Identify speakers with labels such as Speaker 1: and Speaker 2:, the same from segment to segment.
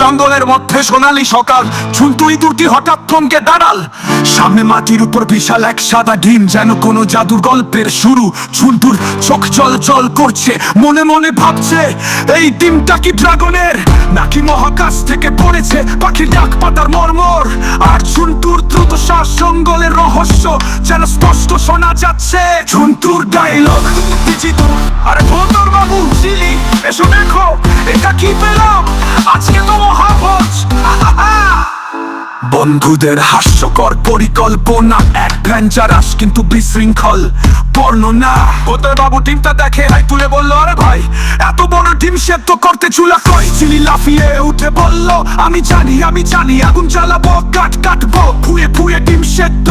Speaker 1: জঙ্গলের মধ্যে সোনালি সকাল ঝুলতু ইঁদুরটি হঠাৎ থমকে দাঁড়াল। সামনে মাটির উপর বিশাল এক সাদা ডিম যেন কোনো জাদুর গল্পের শুরু। ঝুলতুর চোখ চল চল করছে, মনে মনে ভাবছে, এই ডিমটা কি ড্রাগনের? নাকি মহাকাশ থেকে পড়েছে পাখির ডাক পাতার মর্মর? আর ঝুন্টুর দ্রুত শ্বাস জঙ্গলের রহস্য যেন স্পষ্ট শোনা যাচ্ছে। ঝুন্টুর ডায়লগ বিচিত্র আরে বন্দর বাবু চিলি এসো দেখো, এটা কি পেলাম? আজকে তো বন্ধুদের হাস্যকর পরিকল্পনা অ্যাডভেঞ্চারাস কিন্তু বিশৃঙ্খল, বর্ণনা। ওদের বাবু টিমটা দেখে হাই তুলে বলল, আরে ভাই, এত বড় টিম সেদ্ধ করতে চুলা কই? চিলি লাফিয়ে উঠে বলল, আমি জানি আমি জানি, আগুন জ্বালাবো কাট কাটবো, ফুয়ে ফুয়ে ডিম সেদ্ধ।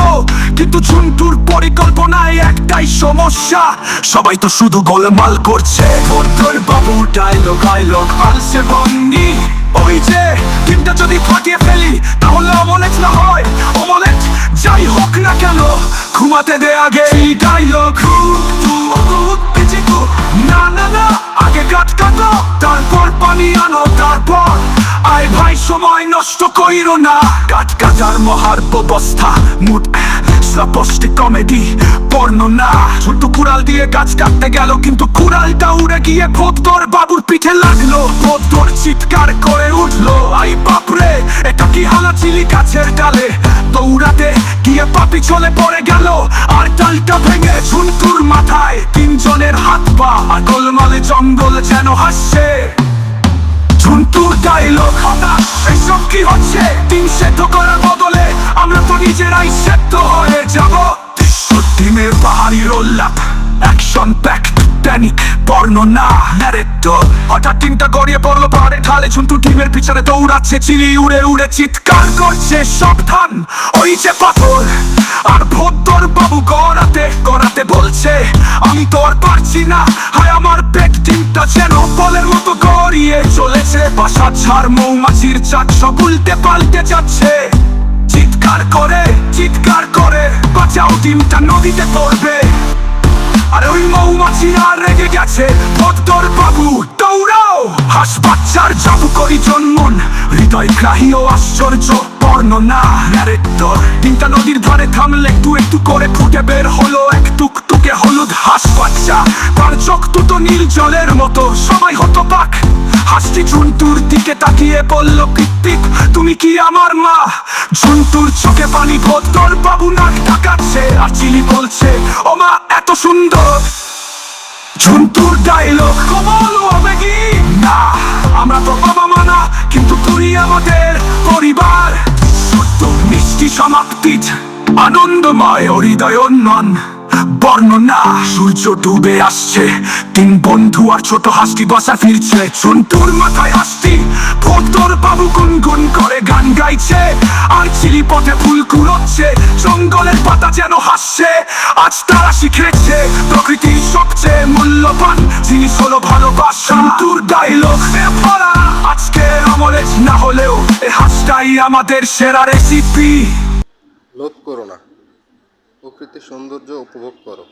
Speaker 1: কিন্তু ঝুন্টুর পরিকল্পনায় একটাই সমস্যা, সবাই তো শুধু গোলমাল করছে। বাবু ডায়লগ ডায়লগ আলসে বন্দি। ওই যে ডিমটা যদি ফাটিয়ে ফেলি, তাহলে অমলেট না হয়। অমলেট যাই হোক না কেন, ঘুমাতে দে আগে এই ডায়লগ না না কাট কাটো, তারপর পানি আনো, তারপর। আয় ভাই, সময় নষ্ট কইরো না। কাট কাটার মহার ব্যবস্থা মুড স্লাপস্টিক কমেডি বর্ণনা ছোট কুড়াল দিয়ে গাছ কাটতে গেল, কিন্তু কুড়ালটা উড়ে গিয়ে ভোদ্দর বাবুর পিঠে লাগল। ভোদ্দর চিৎকার করে উঠল। আই বাপরে এটা কি হালা চিলি গাছের ডালে? দৌড়াতে গিয়ে পাপি চলে পড়ে গেল, আর ডালটা ভেঙে মাথায় তিনজনের হাত পা, আর গোলমালে জঙ্গল যেন হাসছে। ঝুন্টুর ডায়লগ হতাশ, এসব কি হচ্ছে? টিম সেদ্ধ করার বদলে আমরা তো নিজেরাই সেদ্ধ হয়ে যাব। টিমের পাহাড়ি রোল্লাপ অ্যাকশন প্যাক প্যানিক বর্ণনা ন্যারেক্টর হঠাৎ টিমটা গড়িয়ে পড়ল পাহাড়ে ঢালে ঝুন্টু টিমের পিছনে দৌড়াচ্ছে, চিলি উড়ে উড়ে চিৎকার করছে সাবধান ওই যে পাথর। আর ভদ্দর বাবু গড়াতে গড়াতে বলছে, আমি তো আর পারছি না। হায় আমার পেট টিমটা যেন বলের মতো গড়িয়ে চলেছে। বাসা ছাড়, মৌমাছির চাক, সব উল্টে পাল্টে যাচ্ছে। চিৎকার করে চিৎকার করে। বাঁচাও ডিমটা নদীতে পড়বে। আর ওই মৌমাছিরা রেগে গেছে। ভক্তর বাবু, দৌড়াও। হাস বাচ্চার জাদুকরি জন্মন। হৃদয় গ্রাহী ও আশ্চর্য বর্ণনা। ন্যারেক্টর তিনটা নদীর ধারে থামলে একটু একটু করে ফুটে বের হলো এক টুকটুকে হলুদ হাঁস বাচ্চা। চোখ নীল জলের মতো, সবাই হতো পাক হাসটি ঝুন্টুর দিকে তাকিয়ে বলল, কৃত্তিক, তুমি কি আমার মা? ঝুন্টুর চোখে পানি ভদ্দর বাবু নাক ঢাকাচ্ছে, আর চিলি বলছে, ও মা, এত সুন্দর। কি না, আমরা তো বাবা কিন্তু তুই আমাদের পরিবার। সত্য, মিষ্টি সমাপ্তি আনন্দময় ও হৃদয়ন্নন বর্ণনা। সূর্য ডুবে আসছে। তিন বন্ধু আর ছোট হাসটি বসা ফিরছে। চুন্টুর মাথায় হাসতি ভোটর বাবু গুনগুন করে গান গাইছে। আর চিলি পথে ফুল কুড়োচ্ছে। জঙ্গলের পাতা যেন হাসছে। আজ তারা শিখেছে প্রকৃতির সবচেয়ে মূল্যবান। জিনিস হলো ভালোবাসা। চুন্টুর ডায়লগ ভরা। আজকে আমলেজ না হলেও এ হাসটাই আমাদের সেরা রেসিপি
Speaker 2: লোভ করো না। প্রকৃতির সৌন্দর্য উপভোগ করো।